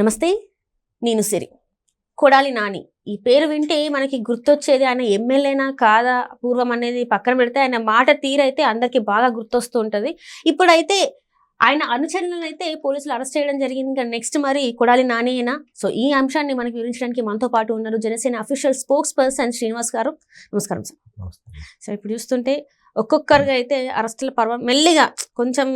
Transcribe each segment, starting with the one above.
నమస్తే నేను సిరి. కొడాలి నాని. ఈ పేరు వింటే మనకి గుర్తొచ్చేది ఆయన ఎమ్మెల్యేనా కాదా? పూర్వం అనేది పక్కన పెడితే ఆయన మాట తీరైతే అందరికీ బాగా గుర్తొస్తూ ఉంటుంది. ఇప్పుడైతే ఆయన అనుచరులను అయితే పోలీసులు అరెస్ట్ చేయడం జరిగింది. ఇంకా నెక్స్ట్ మరి కొడాలి నానియేనా? సో ఈ అంశాన్ని మనకి వివరించడానికి మనతో పాటు ఉన్నారు Janasena official spokesperson Srinivas గారు. నమస్కారం సార్. సో ఇప్పుడు చూస్తుంటే ఒక్కొక్కరుగా అయితే అరెస్టుల పర్వం మెల్లిగా కొంచెం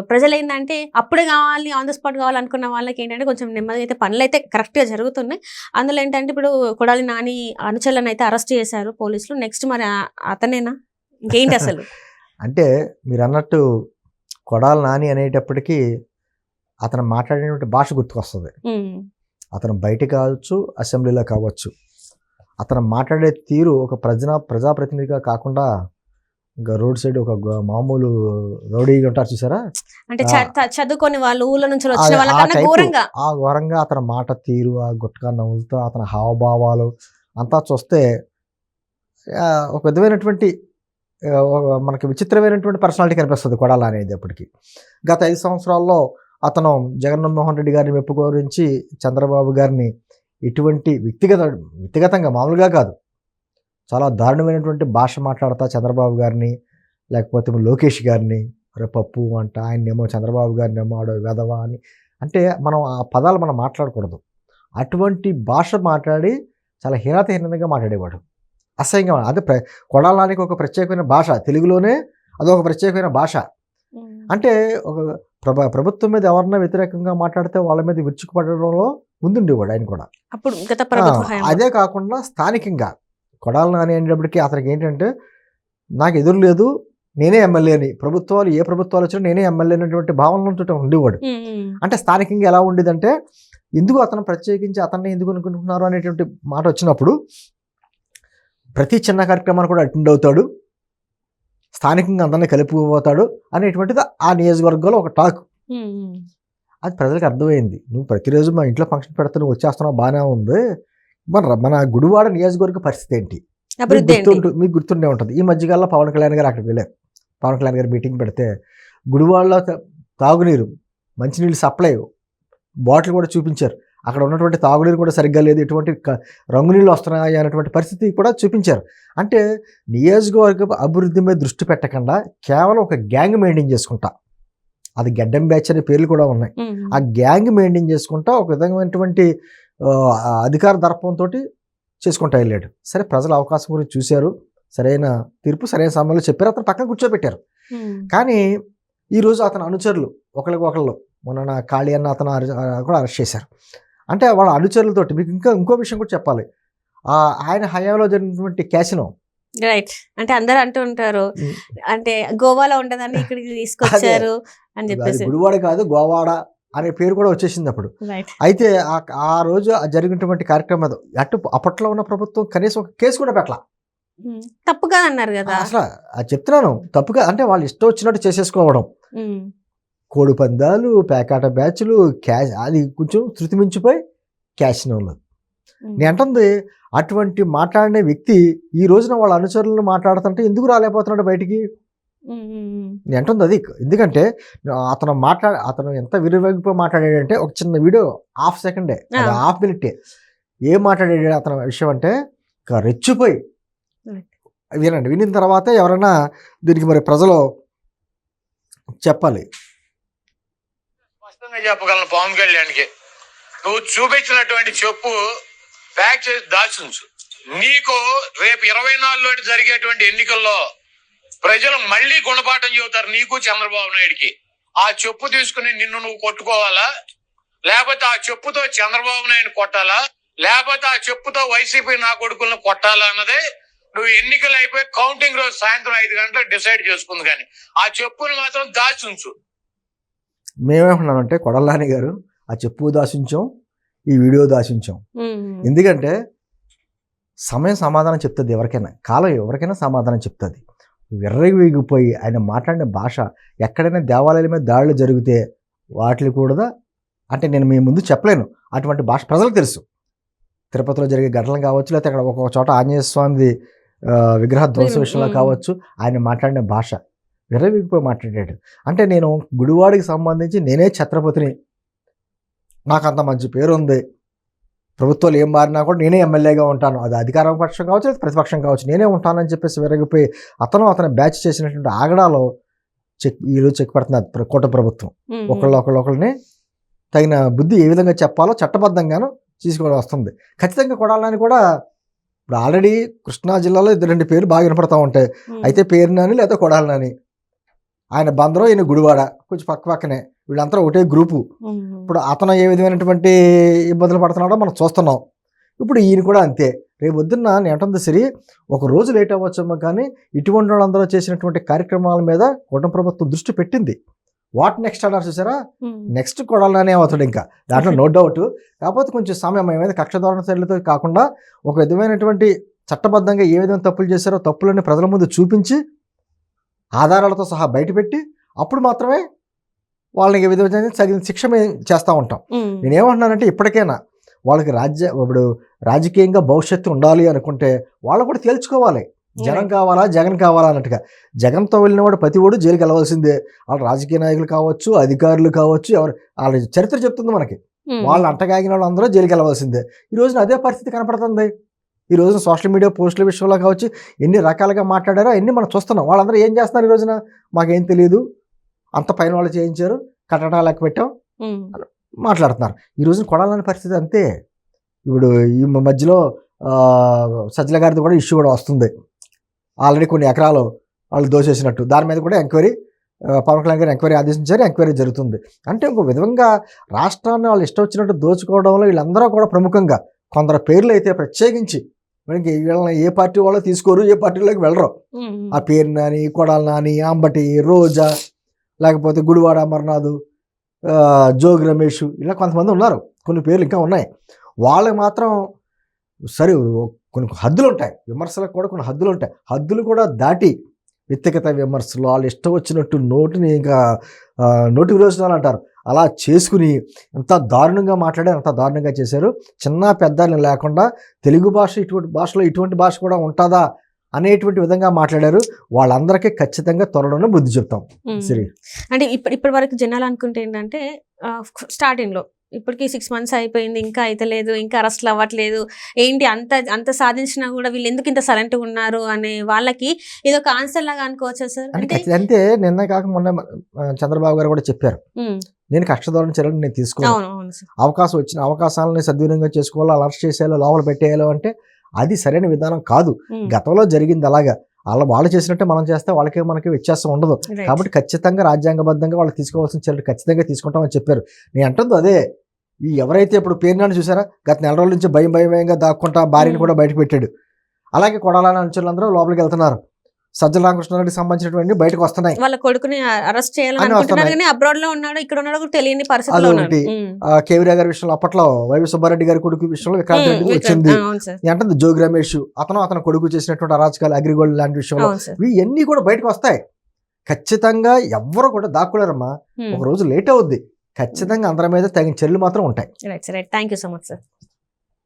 ప్రజలు ఏంటంటే అప్పుడే కావాలి ఆన్ ద స్పాట్ కావాలనుకున్న వాళ్ళకి ఏంటంటే కొంచెం నెమ్మదిగా అయితే పనులు అయితే కరెక్ట్గా జరుగుతున్నాయి. అందులో ఏంటంటే ఇప్పుడు కొడాలి నాని అనుచరులను అయితే అరెస్ట్ చేశారు పోలీసులు. నెక్స్ట్ మరి అతనేనా? ఇంకేంటి అసలు? అంటే మీరు అన్నట్టు కొడాలి నాని అనేటప్పటికీ అతను మాట్లాడినటువంటి భాష గుర్తుకొస్తుంది. అతను బయట కావచ్చు అసెంబ్లీలో కావచ్చు. అతను మాట్లాడే తీరు ఒక ప్రజా ప్రజాప్రతినిధిగా కాకుండా ఇంకా రోడ్ సైడ్ ఒక మామూలు రౌడీగా ఉంటారు చూసారా? అంటే చదువుకొని వాళ్ళు ఊళ్ళ నుంచి వచ్చిన వాళ్ళకన్నా ఘోరంగా. ఆ ఘోరంగా అతని మాట తీరు ఆ గుట్కా నవ్వులతో అతని హావభావాలు అంతా చూస్తే ఒక విధమైనటువంటి మనకి విచిత్రమైనటువంటి పర్సనాలిటీ కనిపిస్తుంది కొడాల అనేది అప్పటికి. గత ఐదు సంవత్సరాల్లో అతను జగన్మోహన్ రెడ్డి గారిని మెప్పుకోరించి చంద్రబాబు గారిని ఇటువంటి వ్యక్తిగత వ్యక్తిగతంగా మామూలుగా కాదు చాలా దారుణమైనటువంటి భాష మాట్లాడతా చంద్రబాబు గారిని లేకపోతే లోకేష్ గారిని అరే పప్పు అంట ఆయన్నేమో చంద్రబాబు గారిని ఏమో ఆడో వెధవా అని. అంటే మనం ఆ పదాలు మనం మాట్లాడకూడదు. అటువంటి భాష మాట్లాడి చాలా హీనతహీనంగా మాట్లాడేవాడు. అసహ్యంగా అదే ప్ర కొడాలానికి ఒక ప్రత్యేకమైన భాష తెలుగులోనే అదొక ప్రత్యేకమైన భాష. అంటే ఒక ప్రభ ప్రభుత్వం మీద ఎవరన్నా వ్యతిరేకంగా మాట్లాడితే వాళ్ళ మీద విరుచుకుపడడంలో ముందుండేవాడు ఆయన కూడా. అప్పుడు. అదే కాకుండా స్థానికంగా. కొడాలి నాని అనేటప్పటికీ అతనికి ఏంటంటే నాకు ఎదురు లేదు నేనే ఎమ్మెల్యేని ప్రభుత్వాలు ఏ ప్రభుత్వాలు వచ్చినా నేనే ఎమ్మెల్యే అనేటువంటి భావనలతో ఉండేవాడు. అంటే స్థానికంగా ఎలా ఉండేదంటే ఎందుకు అతను ప్రత్యేకించి అతన్ని ఎందుకు అనుకుంటున్నారు అనేటువంటి మాట వచ్చినప్పుడు ప్రతి చిన్న కార్యక్రమాన్ని కూడా అటెండ్ అవుతాడు స్థానికంగా అందరినీ కలిపిపోతాడు అనేటువంటిది ఆ నియోజకవర్గంలో ఒక టాక్. అది ప్రజలకు అర్థమైంది. నువ్వు ప్రతిరోజు మా ఇంట్లో ఫంక్షన్ పెడతా నువ్వు వచ్చేస్తున్నావు బాగానే ఉంది. మన మన గుడివాడ నియోజకవర్గ పరిస్థితి ఏంటి? మీకు గుర్తుండే ఉంటుంది. ఈ మధ్యకాలంలో పవన్ కళ్యాణ్ గారు అక్కడికి వెళ్ళారు. పవన్ కళ్యాణ్ గారు మీటింగ్ పెడితే గుడివాడలో తాగునీరు మంచినీళ్ళు సప్లై బాటిల్ కూడా చూపించారు. అక్కడ ఉన్నటువంటి తాగునీరు కూడా సరిగ్గా లేదు. ఎటువంటి రంగునీళ్ళు వస్తున్నాయి అనేటువంటి పరిస్థితి కూడా చూపించారు. అంటే నియోజకవర్గ అభివృద్ధి మీద దృష్టి పెట్టకుండా కేవలం ఒక గ్యాంగ్ మెయింటైన్ చేసుకుంటా. అది గడ్డం బ్యాచ్ అనే పేర్లు కూడా ఉన్నాయి. ఆ గ్యాంగ్ మెయింటైన్ చేసుకుంటా ఒక విధమైనటువంటి అధికార దర్పంతో చేసుకుంటా వెళ్ళాడు. సరే ప్రజల అవకాశం గురించి చూశారు. సరైన తీర్పు సరైన సమయంలో చెప్పారు. అతను పక్కన కూర్చోబెట్టారు. కానీ ఈరోజు అతని అనుచరులు ఒకరికి ఒకళ్ళు మొన్న నా కాళీ అన్న అతను కూడా అరెస్ట్ చేశారు. అంటే వాళ్ళ అనుచరులతోటి మీకు ఇంకా ఇంకో విషయం కూడా చెప్పాలి. ఆ, ఆయన హయాంలో జరిగినటువంటి క్యాసినో? రైట్. అంటే అందరూ అంటూ ఉంటారు. అంటే గోవాలో ఉండదని ఇక్కడికి తీసుకొచ్చారు అని చెప్పేసి. గుడివాడ కాదు గోవాడ అనే పేరు కూడా వచ్చేసింది అప్పుడు అయితే ఆ- రోజు జరిగినటువంటి కార్యక్రమం అది. అటు అప్పట్లో ఉన్న ప్రభుత్వం కనీసం ఒక కేసు కూడా పెట్టలా ఉమ్. తప్పుగా అన్నారు కదా అసలు చెప్తున్నాను తప్పుగా అంటే వాళ్ళు ఇష్టం వచ్చినట్టు చేసేసుకోవడం ఉమ్. కోడి పందాలు పేకాట బ్యాచ్లు క్యాష్ అది కొంచెం శృతి మించిపోయి క్యాసినోలు ఉమ్. నేను అంటుంది అటువంటి మాట్లాడిన వ్యక్తి ఈ రోజున వాళ్ళ అనుచరులను మాట్లాడుతుంటే ఎందుకు రాలేకపోతున్నాడు బయటికి. నేను అంటుంది అది. ఎందుకంటే అతను మాట్లాడ అతను ఎంత విరివగిపోయి మాట్లాడాడంటే ఒక చిన్న వీడియో హాఫ్ సెకండే. హాఫ్ మినిటే. ఏం మాట్లాడాడు అతని విషయం అంటే ఇక రెచ్చిపోయి. వినండి వినిన తర్వాత ఎవరైనా దీనికి మరి ప్రజలు చెప్పాలి. స్పష్టంగా చెప్పగలను పవన్ కళ్యాణ్కి. నువ్వు చూపించినటువంటి చెప్పు ప్యాక్ చేసి దాచుంచు నీకు రేపు ఇరవై నాలుగులో జరిగేటువంటి ఎన్నికల్లో ప్రజలు మళ్ళీ గుణపాఠం చెబుతారు నీకు చంద్రబాబు నాయుడికి. ఆ చెప్పు తీసుకుని నిన్ను నువ్వు కొట్టుకోవాలా? లేకపోతే ఆ చెప్పుతో చంద్రబాబు నాయుడు కొట్టాలా? లేకపోతే ఆ చెప్పుతో వైసీపీ నా కొడుకులను కొట్టాలా అన్నదే నువ్వు ఎన్నికలు అయిపోయి కౌంటింగ్ రోజు సాయంత్రం ఐదు గంటలకు డిసైడ్ చేసుకుంది కానీ ఆ చెప్పుని మాత్రం దాచుంచు. మేమేమన్నామంటే కొడలాని గారు ఆ చెప్పు దాచించాం ఈ వీడియో దాచించాం. ఎందుకంటే సమయం సమాధానం చెప్తుంది ఎవరికైనా కాలం ఎవరికైనా సమాధానం చెప్తుంది. విర్రవీగిపోయి ఆయన మాట్లాడిన భాష ఎక్కడైనా దేవాలయాల మీద దాడులు జరిగితే వాటిని కూడా అంటే నేను మీ ముందు చెప్పలేను. అటువంటి భాష ప్రజలకు తెలుసు. తిరుపతిలో జరిగే ఘటనలు కావచ్చు లేకపోతే అక్కడ ఒక్కొక్క చోట ఆంజనేయ స్వామిది ఆ, విగ్రహ ధ్వంస విషయంలో. కావచ్చు ఆయన మాట్లాడిన భాష విర్రవీగిపోయి మాట్లాడాడు. అంటే నేను గుడివాడికి సంబంధించి నేనే ఛత్రపతిని. నాకు అంత మంచి పేరు ఉంది ప్రభుత్వాలు ఏం మారినా కూడా నేనే ఎమ్మెల్యేగా ఉంటాను. అది అధికార పక్షం కావచ్చు లేదా ప్రతిపక్షం కావచ్చు. నేనే ఉంటానని చెప్పేసి విరగిపోయి అతను అతను బ్యాచ్ చేసినటువంటి ఆగడాలో చెక్ ఈరోజు చెక్ పెడుతున్నది ప్ర- కూట ప్రభుత్వం. ఒకళ్ళు ఒకళ్ళు ఒకళ్ళని తగిన బుద్ధి ఏ విధంగా చెప్పాలో చట్టబద్ధంగాను తీసుకోవడం వస్తుంది. ఖచ్చితంగా కొడాలని కూడా ఇప్పుడు ఆల్రెడీ కృష్ణా జిల్లాలో ఇద్దరు రెండు పేర్లు బాగా వినపడతా ఉంటాయి. అయితే పేరు నాని లేదా కొడాలని ఆయన బందరం ఈయన గుడివాడ కొంచెం పక్క పక్కనే. వీళ్ళంతా ఒకటే గ్రూపు. ఇప్పుడు అతను ఏ విధమైనటువంటి ఇబ్బందులు పడుతున్నాడో మనం చూస్తున్నాం. ఇప్పుడు ఈయన కూడా అంతే. రేపు పొద్దున్న నేను అంటుంది సరి ఒక రోజు లేట్ అవ్వచ్చేమో కానీ ఇటువంటి వాళ్ళందరూ చేసినటువంటి కార్యక్రమాల మీద కూటమి ప్రభుత్వం దృష్టి పెట్టింది. వాట్ నెక్స్ట్ అన్నారు చూసారా? నెక్స్ట్ కొడాలనే అవుతాడు ఇంకా. దాంట్లో నో డౌట్. కాకపోతే కొంచెం సమయం ఏమైంది కక్ష ధోరణ చర్యలతో కాకుండా ఒక విధమైనటువంటి చట్టబద్ధంగా ఏ విధంగా తప్పులు చేశారో తప్పులని ప్రజల ముందు చూపించి ఆధారాలతో సహా బయటపెట్టి అప్పుడు మాత్రమే వాళ్ళని ఏ విధంగా తగిన శిక్ష మేము చేస్తూ ఉంటాం. నేనేమంటున్నానంటే ఇప్పటికైనా వాళ్ళకి రాజ్య ఇప్పుడు రాజకీయంగా భవిష్యత్తు ఉండాలి అనుకుంటే వాళ్ళు కూడా తేల్చుకోవాలి. జనం కావాలా జగన్ కావాలా అన్నట్టుగా. జగన్తో వెళ్ళిన వాడు ప్రతి వాడు జైలుకి వెళ్ళవలసిందే. వాళ్ళు రాజకీయ నాయకులు కావచ్చు అధికారులు కావచ్చు ఎవరు వాళ్ళ చరిత్ర చెప్తుంది మనకి. వాళ్ళు అంటగాగిన వాళ్ళు అందరూ జైలుకి వెళ్ళవలసిందే. ఈ రోజున అదే పరిస్థితి కనపడుతుంది. ఈ రోజున సోషల్ మీడియా పోస్టుల విషయంలో కావచ్చు ఎన్ని రకాలుగా మాట్లాడారో అన్ని మనం చూస్తున్నాం. వాళ్ళందరూ ఏం చేస్తున్నారు ఈ రోజున? మాకేం తెలియదు అంత పైన వాళ్ళు చేయించారు. కట్టడా లెక్క పెట్టాం. మాట్లాడుతున్నారు. ఈ రోజున కొడాలని పరిస్థితి అంతే. ఇప్పుడు ఈ మధ్యలో సజ్జల గారిది కూడా ఇష్యూ కూడా వస్తుంది. ఆల్రెడీ కొన్ని ఎకరాలు వాళ్ళు దోచేసినట్టు దాని మీద కూడా ఎంక్వైరీ పవన్ కళ్యాణ్ గారు ఎంక్వైరీ ఆదేశించారు. ఎంక్వైరీ జరుగుతుంది. అంటే ఇంకో విధంగా రాష్ట్రాన్ని వాళ్ళు ఇష్టం వచ్చినట్టు దోచుకోవడంలో వీళ్ళందరూ కూడా ప్రముఖంగా కొందరు పేర్లు అయితే ప్రత్యేకించి మనకి వీళ్ళని ఏ పార్టీ వాళ్ళు తీసుకోరు ఏ పార్టీలోకి వెళ్ళరు. ఆ పేరు నాని కొడాల నాని అంబటి రోజా లేకపోతే గుడివాడ అమర్నాథ్ జోగి రమేష్ ఇలా కొంతమంది ఉన్నారు. కొన్ని పేర్లు ఇంకా ఉన్నాయి. వాళ్ళకి మాత్రం సరే కొన్ని హద్దులు ఉంటాయి. విమర్శలకు కూడా కొన్ని హద్దులు ఉంటాయి. హద్దులు కూడా దాటి వ్యక్తిగత విమర్శలు వాళ్ళు ఇష్టం వచ్చినట్టు నోటిని ఇంకా నోటి విరోచనాలు అంటారు. అలా చేసుకుని ఎంత దారుణంగా మాట్లాడారు అంత దారుణంగా చేశారు. చిన్న పెద్ద అని లేకుండా తెలుగు భాష ఇటువంటి భాషలో ఇటువంటి భాష కూడా ఉంటుందా అనేటువంటి విధంగా మాట్లాడారు. వాళ్ళందరికీ ఖచ్చితంగా త్వరలోనే బుద్ధి చెప్తాం. సరే. అంటే ఇప్పటి ఇప్పటి వరకు జనాలు అనుకుంటే ఏంటంటే స్టార్టింగ్లో ఇప్పటికి సిక్స్ మంత్స్ అయిపోయింది ఇంకా అయితే లేదు ఇంకా అరెస్ట్లు అవ్వట్లేదు. ఏంటి అంత అంత సాధించినా కూడా వీళ్ళు ఎందుకు ఇంత సైలెంట్ ఉన్నారు అనే వాళ్ళకి ఇది ఒక ఆన్సర్ లాగా అనుకోవచ్చా సార్? అంటే నిన్న కాక మొన్న చంద్రబాబు గారు కూడా చెప్పారు. నేను కష్టదోరణ చర్యలు నేను తీసుకోను. అవును అవును సార్. అవకాశం వచ్చిన అవకాశాలని సద్వినియోగం చేసుకోవాలో అరెస్ట్ చేసేయాలో లోపల పెట్టేయాలో అంటే అది సరైన విధానం కాదు. గతంలో జరిగింది అలాగా. వాళ్ళ వాళ్ళు చేసినట్టే మనం చేస్తే వాళ్ళకి మనకి వ్యత్యాసం ఉండదు. కాబట్టి ఖచ్చితంగా రాజ్యాంగబద్ధంగా వాళ్ళు తీసుకోవాల్సిన చర్యలు ఖచ్చితంగా తీసుకుంటామని చెప్పారు. నేను అంటుంది అదే ఈ ఎవరైతే ఇప్పుడు పేరునాడు చూసారా? గత నెల రోజుల నుంచి భయం భయం భయంగా దాక్కుంటా భార్యని. కూడా బయటకు పెట్టాడు. అలాగే కొడాలని అనుచరులందరూ లోపలికి వెళ్తున్నారు. సజ్జల రామకృష్ణారెడ్డికి సంబంధించినటువంటి బయటకు వస్తున్నాయి. వాళ్ళ కొడుకుని అరెస్ట్ చేయాలని అబ్రాడ్లో ఉన్నాడు ఇక్కడ ఉన్నాడు. తెలియని ఉమ్. ఆ, కేవీరా గారి విషయంలో అప్పట్లో వైవి సుబ్బారెడ్డి గారి కొడుకు విషయంలో విక్రాంత్ రెడ్డి. వచ్చింది. ఏంటంటే జోగి రమేష్ అతను అతను కొడుకు చేసినటువంటి అరాచకాలు అగ్రిగోల్డ్ లాంటి విషయంలో ఇవన్నీ కూడా బయటకు వస్తాయి. ఖచ్చితంగా ఎవ్వరు కూడా దాక్కులేరమ్మా. ఒక రోజు లేట్ అవుద్ది. ఖచ్చితంగా అందరి మీద తగిన చర్యలు మాత్రం ఉంటాయి. Right sir right thank you so much sir